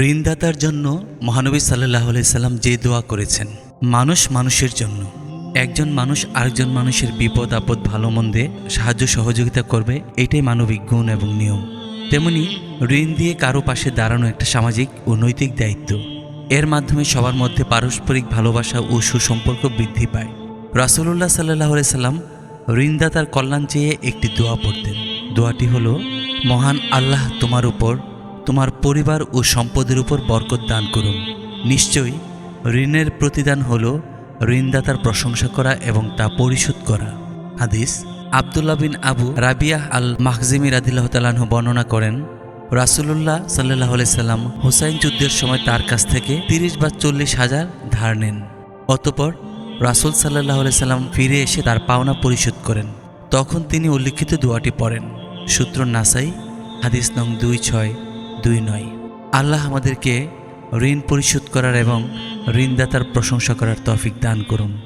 ঋণদাতার জন্য মহানবী সাল্লাহ সাল্লাম যে দোয়া করেছেন, মানুষ মানুষের জন্য। একজন মানুষ আরেকজন মানুষের বিপদ, আপদ, ভালো, মন্দে সাহায্য, সহযোগিতা করবে, এটাই মানবিক গুণ এবং নিয়ম। তেমনি ঋণ দিয়ে কারও পাশে দাঁড়ানো একটা সামাজিক ও নৈতিক দায়িত্ব। এর মাধ্যমে সবার মধ্যে পারস্পরিক ভালোবাসা ও সুসম্পর্ক বৃদ্ধি পায়। রাসুলুল্লাহ সাল্লাহ সাল্লাম ঋণদাতার কল্যাণ চেয়ে একটি দোয়া পড়তেন। দোয়াটি হলো, মহান আল্লাহ তোমার উপর তোমার পরিবার ও সম্পদের উপর বরকত দান করুন। নিশ্চয়ই ঋণের প্রতিদান হল ঋণদাতার প্রশংসা করা এবং তা পরিশোধ করা। হাদিস আবদুল্লাহ বিন আবু রাবিয়াহ আল মাহজিমি রাদিল্লাহ তালাহ বর্ণনা করেন, রাসুলুল্লাহ সাল্লাহ সাল্লাম হুসাইন যুদ্ধের সময় তার কাছ থেকে তিরিশ বা চল্লিশ হাজার ধার নেন। অতপর রাসুল সাল্লাহ সাল্লাম ফিরে এসে তার পাওনা পরিশোধ করেন। তখন তিনি উল্লিখিত দোয়াটি পড়েন। সূত্র নাসাই, হাদিস নং দুই ছয়। দুই নয়। আল্লাহ আমাদেরকে ঋণ পরিশোধ করার এবং ঋণদাতার প্রশংসা করার তৌফিক দান করুন।